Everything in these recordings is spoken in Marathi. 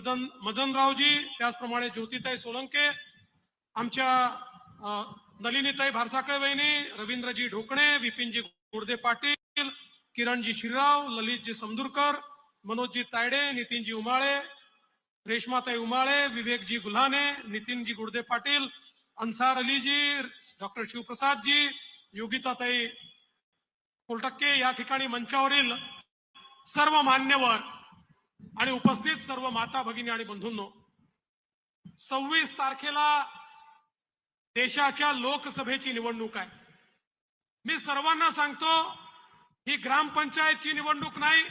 मदन मदनरावजी त्याचप्रमाणे ज्योतिताई सोलंके आमच्या नलिनीताई भारसाकळे वहिनी रवींद्रजी ढोकणे विपिनजी गुर्दे पाटील किरणजी शिरराव ललितजी समदुरकर मनोजजी तायडे नितीनजी उमाळे रेश्माताई उमाळे विवेकजी गुल्हाने नितीनजी गुर्दे पाटील अन्सार अलीजी डॉक्टर शिवप्रसादजी योगिताताई कोलटक्के या ठिकाणी मंचावरील सर्व मान्यवर आणि उपस्थित सर्व माता भगिनी आणि बंधूंनो सव्वीस तारखेला देशाच्या लोकसभेची निवडणूक आहे. मी सर्वांना सांगतो ही ग्रामपंचायतची निवडणूक नाही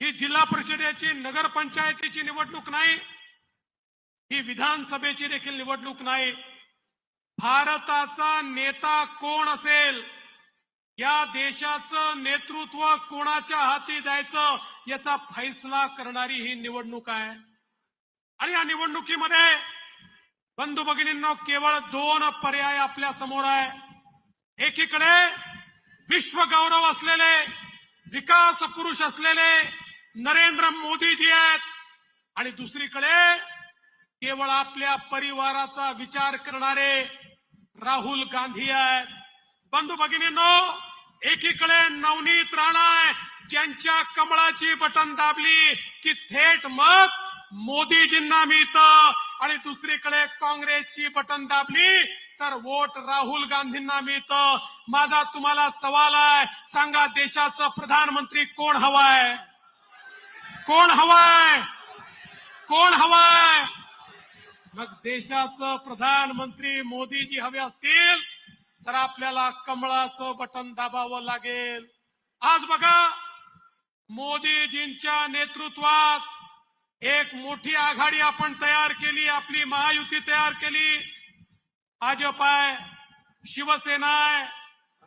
ही जिल्हा परिषदेची नगरपंचायतीची निवडणूक नाही ही विधानसभेची देखील निवडणूक नाही. भारताचा नेता कोण असेल? या देशाचं नेतृत्व कोणाच्या हाती द्यायचं याचा फैसला करणारी ही निवडणूक आहे. आणि या निवडणुकीमध्ये बंधू भगिनींना केवळ दोन पर्याय आपल्यासमोर आहे. एकीकडे विश्व गौरव असलेले विकास पुरुष असलेले नरेंद्र मोदीजी आहेत. आणि दुसरीकडे केवळ आपल्या परिवाराचा विचार करणारे राहुल गांधी आहेत. बंधू भगिनींनो एकीकडे नवनीत राणा आहे ज्यांच्या कमळाची बटन दाबली की थेट मग मोदीजींना मिळतं. आणि दुसरीकडे काँग्रेसची बटन दाबली तर वोट राहुल गांधींना मिळतं. माझा तुम्हाला सवाल आहे सांगा देशाचं प्रधानमंत्री कोण हवाय? कोण हवाय? कोण हवाय? मग देशाचं प्रधानमंत्री मोदीजी हवे असतील तर आपल्याला कमळाचं बटन दाबावं लागेल. आज बघा मोदीजींच्या नेतृत्वात एक मोठी आघाडी आपण तयार केली आपली महायुती तयार केली. भाजप आहे शिवसेना आहे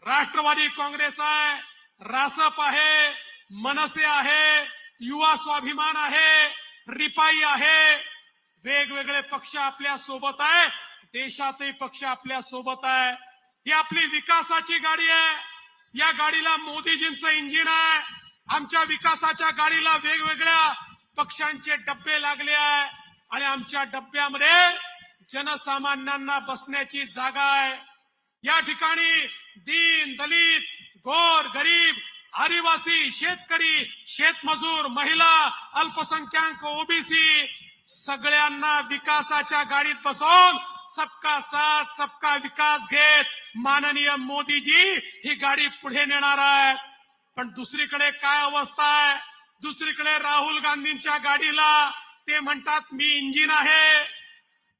राष्ट्रवादी काँग्रेस आहे रासप आहे मनसे आहे युवा स्वाभिमान आहे रिपाई आहे. वेगवेगळे पक्ष आपल्यासोबत आहे देशातही पक्ष आपल्यासोबत आहे ही आपली विकासाची गाडी आहे. या गाडीला मोदीजींचं इंजिन आहे. आमच्या विकासाच्या गाडीला वेगवेगळ्या पक्षांचे डब्बे लागले आहे. आणि आमच्या डब्यामध्ये जनसामान्यांना बसण्याची जागा आहे. या ठिकाणी दीन दलित गोर गरीब आदिवासी शेतकरी शेतमजूर महिला अल्पसंख्याक ओबीसी सगळ्यांना विकासाच्या गाडीत बसवून सबका साथ सबका विकास घेत. माननीय मोदीजी ही गाडी पुढे नेणार आहे. पण दुसरीकडे काय अवस्था आहे? दुसरीकडे राहुल गांधींच्या गाडीला ते म्हणतात मी इंजिन आहे.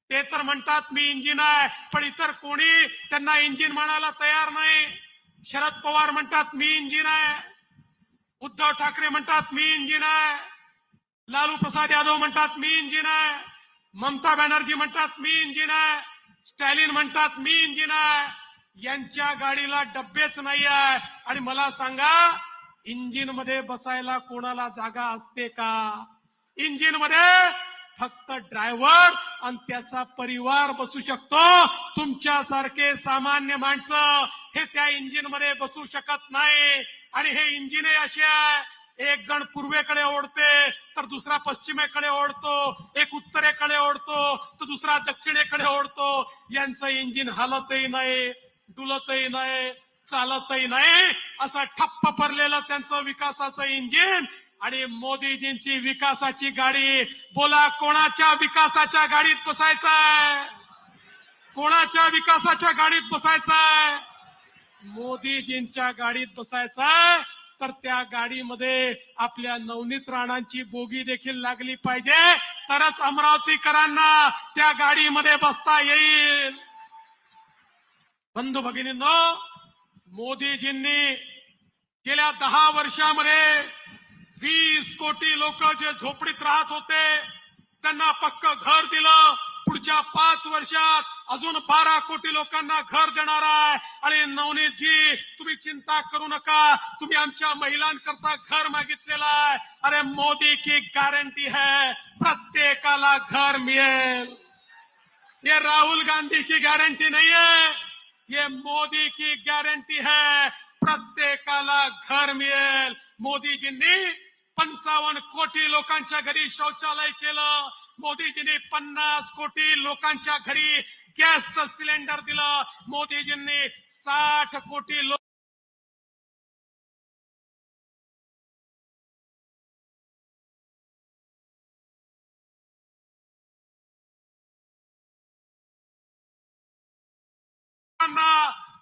ते तर म्हणतात मी इंजिन आहे पण इतर कोणी त्यांना इंजिन म्हणायला तयार नाही. शरद पवार म्हणतात मी इंजिन आहे. उद्धव ठाकरे म्हणतात मी इंजिन आहे. लालू प्रसाद यादव म्हणतात मी इंजिन आहे. ममता बॅनर्जी म्हणतात मी इंजिन आहे. स्टॅलिन म्हणतात मी इंजिन आहे. यांच्या गाडीला डब्बेच नाही आहे. आणि मला सांगा इंजिनमध्ये बसायला कोणाला जागा असते का? इंजिनमध्ये फक्त ड्रायव्हर आणि त्याचा परिवार बसू शकतो. तुमच्यासारखे सामान्य माणसं हे त्या इंजिनमध्ये बसू शकत नाही. आणि हे इंजिन असे आहे एक जण पूर्वेकडे ओढते तर दुसरा पश्चिमेकडे ओढतो एक उत्तरेकडे ओढतो तर दुसरा दक्षिणेकडे ओढतो. यांचं इंजिन हलतही नाही डुलतही नाही चालतही नाही. असं ठप्प पडलेलं त्यांचं विकासाचं इंजिन आणि मोदीजींची विकासाची गाडी बोला कोणाच्या विकासाच्या गाडीत बसायचंय? कोणाच्या विकासाच्या गाडीत बसायचंय? मोदीजींच्या गाडीत बसायचंय. तर त्या गाडीमध्ये आपल्या नवनीत राणांची बोगी देखील लागली पाहिजे. तरच अमरावतीकरांना त्या गाडीमध्ये बसता येईल. बंधू भगिनींनो मोदीजींनी गेल्या दहा वर्षामध्ये वीस कोटी लोक जे झोपडीत राहत होते त्यांना पक्क घर दिलं. पुढच्या पाच वर्षात अजून बारा कोटी लोकांना घर देणार आहे. आणि नवनीतजी तुम्ही चिंता करू नका. तुम्ही आमच्या महिलांकरता घर मागितलेलं आहे. अरे मोदी की गॅरंटी है? प्रत्येकाला घर मिळेल. ये राहुल गांधी की गॅरंटी नहीं है. ये मोदी की गॅरंटी है. प्रत्येकाला घर मिळेल. मोदीजींनी पंचावन्न कोटी लोकांच्या घरी शौचालय केलं. मोदीजींनी पन्नास कोटी लोकांच्या घरी गॅसचं सिलेंडर दिलं. मोदीजींनी साठ कोटी लोक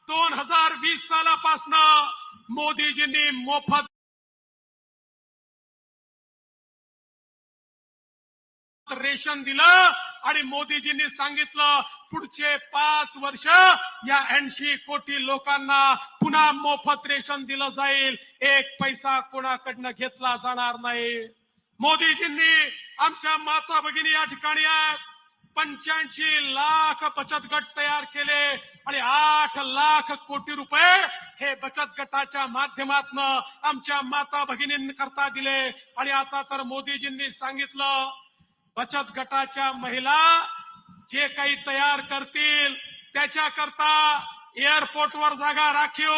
दोन हजार वीस सालापासनं मोदीजींनी मोफत रेशन दिलं आणि मोदीजींनी सांगितलं पुढचे पाच वर्ष या ऐंशी कोटी लोकांना पुन्हा मोफत रेशन दिलं जाईल. एक पैसा कोणाकडनं घेतला जाणार नाही. मोदीजींनी आमच्या माता भगिनी या ठिकाणी आहेत. पंच्याऐंशी लाख बचत गट तयार केले आणि आठ लाख कोटी रुपये हे बचत गटाच्या माध्यमातून आमच्या माता भगिनींकरता दिले. आणि आता तर मोदीजींनी सांगितलं बचत गटाच्या महिला जे काही तयार करतील त्याच्याकरता एअरपोर्टवर जागा राखीव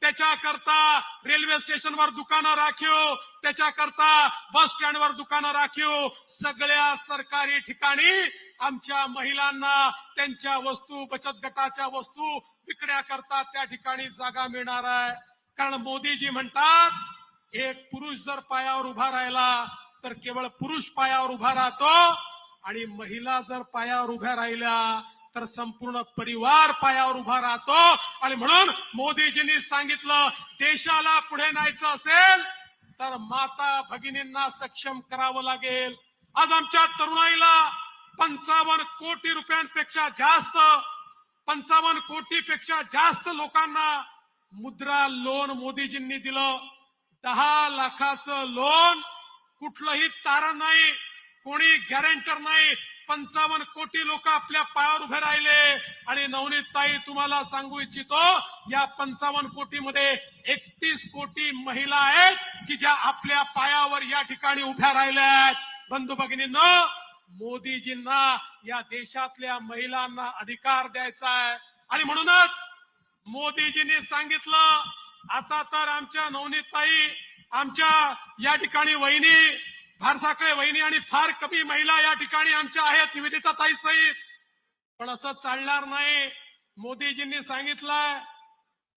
त्याच्याकरता रेल्वे स्टेशनवर दुकानं राखीव त्याच्याकरता बस स्टँडवर दुकानं राखीव. सगळ्या सरकारी ठिकाणी आमच्या महिलांना त्यांच्या वस्तू बचत गटाच्या वस्तू विकण्याकरता त्या ठिकाणी जागा मिळणार आहे. कारण मोदीजी म्हणतात एक पुरुष जर पायावर उभा राहिला तर केवळ पुरुष पायावर उभा राहतो आणि महिला जर पायावर उभ्या राहिल्या तर संपूर्ण परिवार पायावर उभा राहतो. आणि म्हणून मोदीजींनी सांगितलं देशाला पुढे न्यायचं असेल तर माता भगिनींना सक्षम करावं लागेल. आज आमच्या तरुणाईला पंचावन्न कोटी रुपयांपेक्षा जास्त पंचावन्न कोटीपेक्षा जास्त लोकांना मुद्रा लोन मोदीजींनी दिलं. दहा लाखाचं लोन कुठलंही तारण नाही कोणी गॅरंटर नाही. पंचावन्न कोटी लोक आपल्या पायावर उभे राहिले. आणि नवनीत ताई तुम्हाला सांगू इच्छितो या पंचावन्न कोटी मध्ये एकतीस कोटी महिला आहेत की ज्या आपल्या पायावर या ठिकाणी उभ्या राहिल्या आहेत. बंधू भगिनींना मोदीजींना या देशातल्या महिलांना अधिकार द्यायचा आहे. आणि म्हणूनच मोदीजींनी सांगितलं आता तर आमच्या नवनीतताई आमच्या या ठिकाणी वहिनी फार साखळे वहिनी आणि फार कमी महिला या ठिकाणी आमच्या आहेत निवेदिता ताई सहित. पण असं चालणार नाही मोदीजींनी सांगितलंय.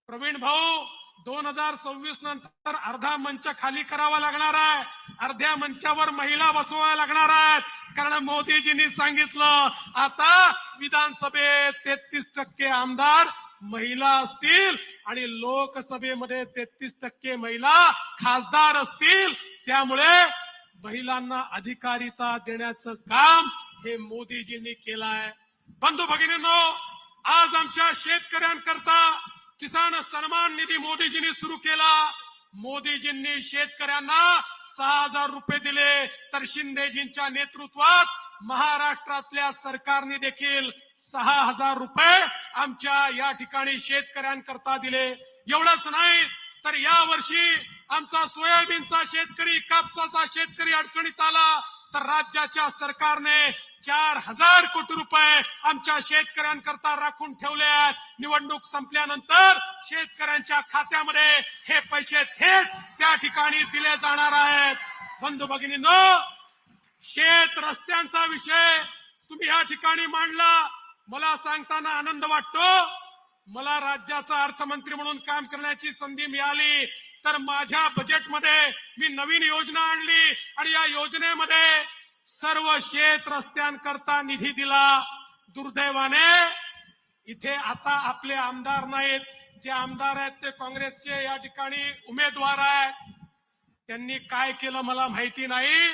प्रवीण भाऊ दोन हजार सव्वीस नंतर अर्धा मंच खाली करावा लागणार आहे. अर्ध्या मंचावर महिला बसवाव्या लागणार आहेत. कारण मोदीजींनी सांगितलं आता विधानसभेत तेहतीस टक्के आमदार महिला असतील आणि लोकसभेमध्ये तेहतीस टक्के महिला खासदार असतील त्यामुळे महिलांना अधिकारिता देण्याचं काम हे मोदीजींनी केलं आहे बंधू भगिनींनो आज आमच्या शेतकऱ्यांकरता किसान सन्मान निधी मोदीजींनी सुरू केला. मोदीजींनी शेतकऱ्यांना सहा हजार रुपये दिले. तर शिंदेजींच्या नेतृत्वात महाराष्ट्रातल्या सरकारने देखील सहा हजार रुपये आमच्या या ठिकाणी शेतकऱ्यांकरता दिले. एवढंच नाही तर या वर्षी आमचा सोयाबीनचा शेतकरी कापसाचा शेतकरी अडचणीत आला तर राज्याच्या सरकारने चार हजार कोटी रुपये आमच्या शेतकऱ्यांकरता राखून ठेवले आहेत. निवडणूक संपल्यानंतर शेतकऱ्यांच्या खात्यामध्ये हे पैसे थेट त्या ठिकाणी दिले जाणार आहेत. बंधू भगिनींनो शेत रस्त्यांचा विषय तुम्ही या ठिकाणी मांडला. मला सांगताना आनंद वाटतो. मला राज्याचा अर्थमंत्री म्हणून काम करण्याची संधी मिळाली. तर माझ्या बजेटमध्ये मी नवीन योजना आणली आणि या योजनेमध्ये सर्व शेत रस्त्यांकरता निधी दिला. दुर्दैवाने इथे आता आपले आमदार नाहीत. जे आमदार आहेत ते काँग्रेसचे या ठिकाणी उमेदवार आहेत. त्यांनी काय केलं मला माहिती नाही.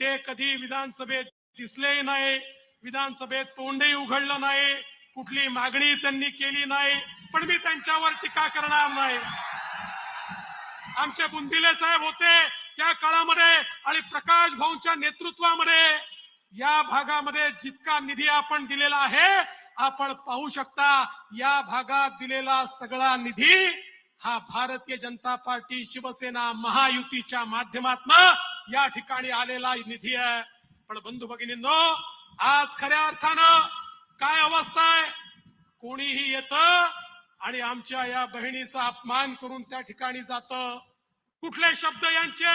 ते कधी विधानसभेत दिसले नाही विधानसभेत तोंडही उघडलं नाही कुठली मागणी त्यांनी केली नाही पण मी त्यांच्यावर टीका करणार नाही. आमचे बुंदिले साहेब होते त्या काळामध्ये आणि प्रकाश भाऊंच्या नेतृत्वामध्ये या भागामध्ये जितका निधी आपण दिलेला आहे आपण पाहू शकता या भागात दिलेला सगळा निधी हा भारतीय जनता पार्टी शिवसेना महायुतीच्या माध्यमातून या ठिकाणी आलेला निधी आहे. पण बंधू भगिनींनो आज खऱ्या अर्थानं काय अवस्था आहे? कोणीही येत आणि आमच्या या बहिणीचा अपमान करून त्या ठिकाणी जात. कुठले शब्द यांचे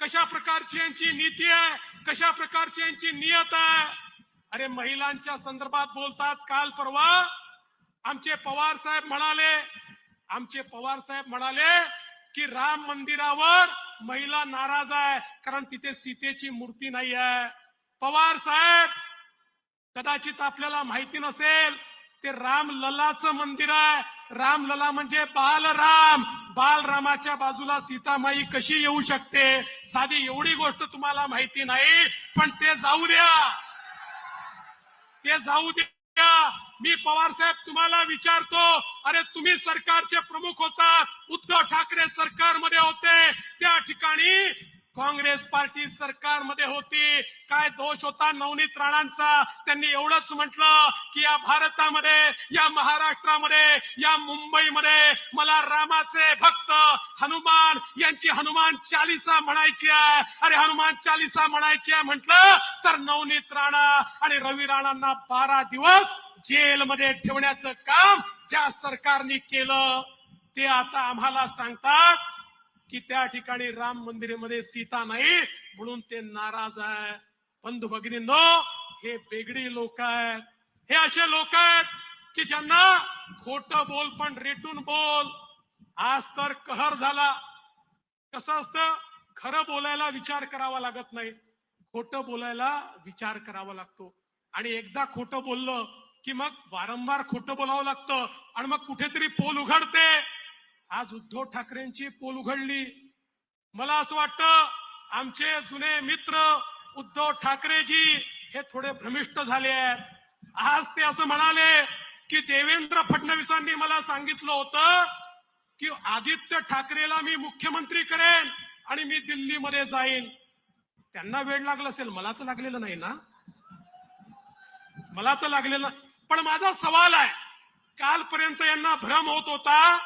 कशा प्रकारची यांची नीती आहे? कशा प्रकारची यांची नियत आहे? अरे महिलांच्या संदर्भात बोलतात काल परवा आमचे पवार साहेब म्हणाले आमचे पवार साहेब म्हणाले की राम मंदिरावर महिला नाराज आहे कारण तिथे सीतेची मूर्ती नाही आहे पवार साहेब कदाचित आपल्याला माहिती नसेल ते रामललाचं मंदिर आहे. रामलला म्हणजे बालराम. बालरामाच्या बाजूला सीतामाई कशी येऊ शकते? साधी एवढी गोष्ट तुम्हाला माहिती नाही पण ते जाऊ द्या. ते जाऊ द्या. मी पवार साहेब तुम्हाला विचारतो अरे तुम्ही सरकारचे प्रमुख होता उद्धव ठाकरे सरकारमध्ये होते त्या ठिकाणी काँग्रेस पार्टी सरकारमध्ये होती. काय दोष होता नवनीत राणांचा? त्यांनी एवढंच म्हटलं की या भारतामध्ये या महाराष्ट्रामध्ये या मुंबईमध्ये मला रामाचे भक्त हनुमान यांची हनुमान चालिसा म्हणायची आहे. अरे हनुमान चालिसा म्हणायची आहे म्हटलं तर नवनीत राणा आणि रवी राणांना बारा दिवस जेलमध्ये ठेवण्याचं काम ज्या सरकारने केलं ते आता आम्हाला सांगतात की त्या ठिकाणी राम मंदिरामध्ये सीता नाही म्हणून ते नाराज आहे. बंधू भगिनींनो हे बेगडी लोक आहेत. हे असे लोक आहेत की ज्यांना खोट बोल पण रेटून बोल. आज तर कहर झाला. कसं असतं? खरं बोलायला विचार करावा लागत नाही. खोटं बोलायला विचार करावा लागतो. आणि एकदा खोटं बोललं की मग वारंवार खोटं बोलावं लागतं आणि मग कुठेतरी पोल उघडते. आज उद्धव ठाकरेंची पोल उघडली. मला असं वाटतं आमचे जुने मित्र उद्धव ठाकरेजी हे थोडे भ्रमिष्ट झाले आहेत. आज ते असं म्हणाले की देवेंद्र फडणवीसांनी मला सांगितलं होतं की आदित्य ठाकरेला मी मुख्यमंत्री करेन आणि मी दिल्लीमध्ये जाईन. त्यांना वेळ लागला असेल? मला तर लागलेलं नाही ना? मला तर लागलेलं पण माझा सवाल आहे कालपर्यंत यांना भ्रम होत होता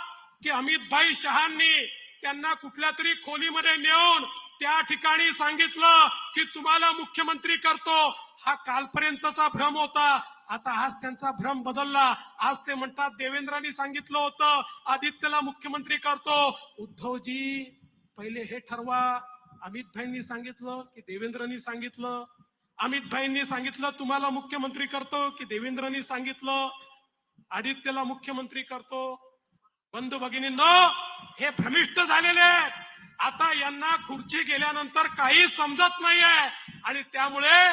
की अमितभाई शहांनी त्यांना कुठल्या तरी खोलीमध्ये नेऊन त्या ठिकाणी सांगितलं की तुम्हाला मुख्यमंत्री करतो. हा कालपर्यंतचा भ्रम होता. आता आज त्यांचा भ्रम बदलला. आज ते म्हणतात देवेंद्रांनी सांगितलं होतं आदित्यला मुख्यमंत्री करतो. उद्धवजी पहिले हे ठरवा. अमित भाईंनी सांगितलं की देवेंद्रांनी सांगितलं. अमित भाईंनी सांगितलं तुम्हाला मुख्यमंत्री करतो की देवेंद्रनी सांगितलं आदित्यला मुख्यमंत्री करतो? बंधू भगिनींनो हे भ्रमिष्ट झालेले आहेत. आता यांना खुर्ची गेल्यानंतर काही समजत नाहीये. आणि त्यामुळे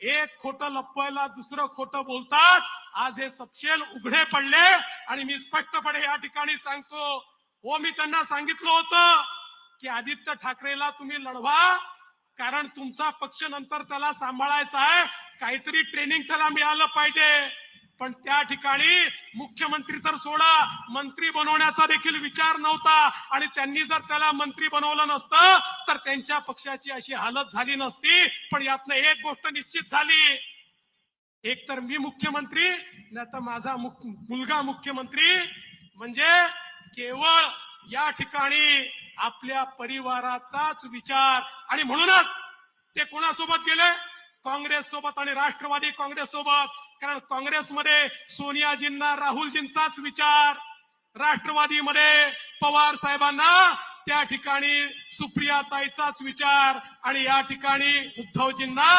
एक खोटं लपवायला दुसरं खोटं बोलतात. आज हे सपशेल उघडे पडले. आणि मी स्पष्टपणे या ठिकाणी सांगतो हो मी त्यांना सांगितलं होतं की आदित्य ठाकरेला तुम्ही लढवा. कारण तुमचा पक्ष नंतर त्याला सांभाळायचा आहे. काहीतरी ट्रेनिंग त्याला मिळालं पाहिजे. पण त्या ठिकाणी मुख्यमंत्री तर सोडा मंत्री बनवण्याचा देखील विचार नव्हता. आणि त्यांनी जर त्याला मंत्री बनवलं नसतं तर त्यांच्या पक्षाची अशी हालत झाली नसती. पण यातनं एक गोष्ट निश्चित झाली. एक तर मी मुख्यमंत्री नाही तर माझा मुख- मुलगा मुख्यमंत्री. म्हणजे केवळ या ठिकाणी आपल्या परिवाराचाच विचार. आणि म्हणूनच ते कोणासोबत गेले? काँग्रेस सोबत आणि राष्ट्रवादी काँग्रेस सोबत. कारण काँग्रेसमध्ये सोनियाजींना राहुलजींचाच विचार. राष्ट्रवादीमध्ये पवार साहेबांना त्या ठिकाणी सुप्रियाताईचाच विचार आणि या ठिकाणी उद्धवजींना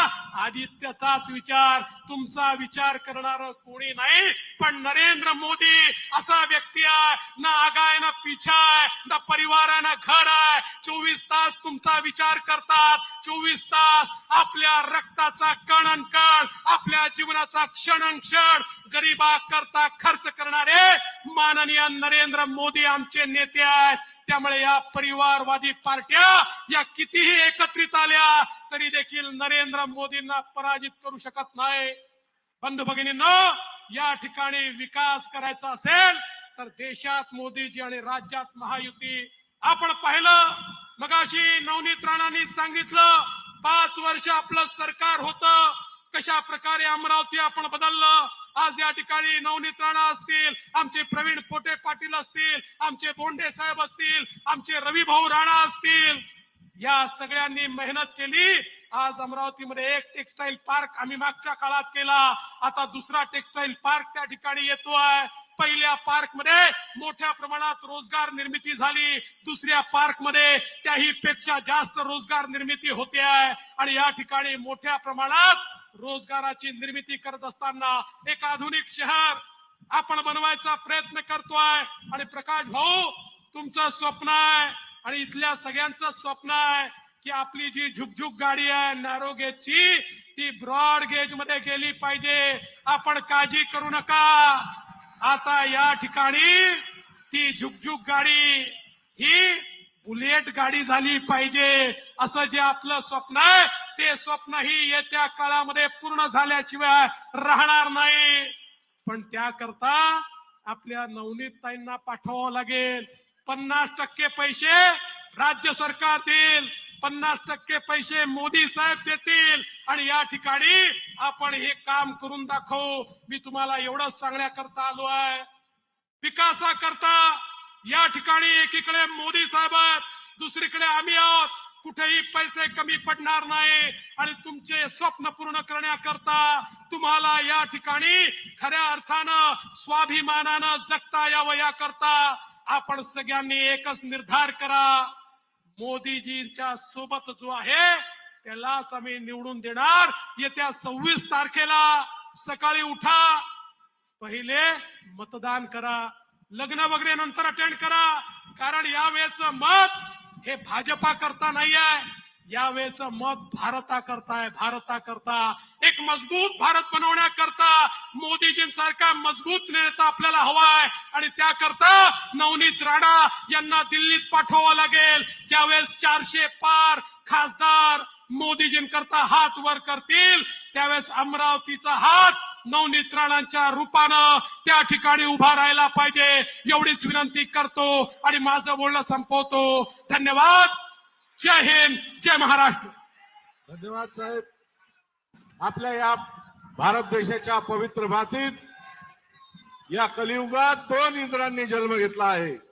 आदित्यचाच विचार. तुमचा विचार करणार कोणी नाही पण नरेंद्र मोदी असा व्यक्ती आहे. ना आगाय ना पिछा आहे ना परिवार आहे ना घर आहे. चोवीस तास तुमचा विचार करतात. चोवीस तास आपल्या रक्ताचा कण कण आपल्या जीवनाचा क्षण क्षण गरीबा करता खर्च करणारे माननीय नरेंद्र मोदी आमचे नेते आहेत. त्यामुळे या परिवारवादी पार्ट्या या कितीही एकत्रित आल्या तरी देखील नरेंद्र मोदींना पराजित करू शकत नाही. बंधू भगिनींना या ठिकाणी विकास करायचा असेल तर देशात मोदीजी आणि राज्यात महायुती. आपण पाहिलं मगाशी नवनीत राणांनी सांगितलं पाच वर्ष आपलं सरकार होतं. कशा प्रकारे अमरावती आपण बदललं? आज या ठिकाणी नवनीत राणा असतील आमचे प्रवीण पोटे पाटील असतील आमचे बोंडे साहेब असतील आमचे रवी भाऊ राणा असतील. या सगळ्यांनी मेहनत केली. आज अमरावतीमध्ये एक टेक्सटाईल पार्क आम्ही मागच्या काळात केला. आता दुसरा टेक्सटाईल पार्क त्या ठिकाणी येतोय. पहिल्या पार्कमध्ये मोठ्या प्रमाणात रोजगार निर्मिती झाली. दुसऱ्या पार्कमध्ये त्याही पेक्षा जास्त रोजगार निर्मिती होते आहे. आणि या ठिकाणी मोठ्या प्रमाणात रोजगाराची निर्मिती करत असताना एक आधुनिक शहर आपण बनवायचा प्रयत्न करतोय. आणि प्रकाश भाऊ तुमचं स्वप्न आहे आणि इथल्या सगळ्यांचं स्वप्न आहे की आपली जी झुकझुक गाडी आहे नॅरो गेजची ती ब्रॉड गेजमध्ये गेली पाहिजे. आपण काळजी करू नका. आता या ठिकाणी ती झुकझुक गाडी ही बुलेट गाडी झाली पाहिजे असं जे आपलं स्वप्न आहे ते स्वप्न ही येत्या काळामध्ये पूर्ण झाल्याशिवाय राहणार नाही. पण त्याकरता आपल्या नवनीत ताईंना पाठवावं लागेल. पन्नास टक्के पैसे राज्य सरकार देईल. पन्नास टक्के पैसे मोदी साहेब देतील. आणि या ठिकाणी आपण हे काम करून दाखवू. मी तुम्हाला एवढंच सांगण्याकरता आलो आहे. विकासाकरता या ठिकाणी एकीकडे मोदी साहेब आहेत दुसरीकडे आम्ही आहोत. कुठेही पैसे कमी पडणार नाही आणि तुमचे स्वप्न पूर्ण करण्याकरता तुम्हाला या ठिकाणी खऱ्या अर्थानं स्वाभिमानानं जगता यावं याकरता आपण सगळ्यांनी एकच निर्धार करा. मोदीजींच्या सोबत जो आहे त्यालाच आम्ही निवडून देणार. येत्या सव्वीस तारखेला सकाळी उठा. पहिले मतदान करा. लग्न वगैरे नंतर अटेंड करा. कारण यावेळेच मत हे भाजपा करता नाही आहे यावेळेचं मत भारता करताय भारता करता एक मजबूत भारत बनवण्याकरता मोदीजींसारखा मजबूत नेता आपल्याला हवाय. आणि त्याकरता नवनीत राणा यांना दिल्लीत पाठवावं लागेल. ज्यावेळेस चारशे पार खासदार मोदीजींकरता हात वर करतील त्यावेळेस अमरावतीचा हात नवनित्राणांच्या रूपानं त्या ठिकाणी उभा राहायला पाहिजे. एवढीच विनंती करतो आणि माझं बोलणं संपवतो. धन्यवाद. जय हिंद जय महाराष्ट्र. धन्यवाद साहेब. आपल्या या भारत देशाच्या पवित्र भातीत या कलियुगात दोन इंद्रांनी जन्म घेतला आहे.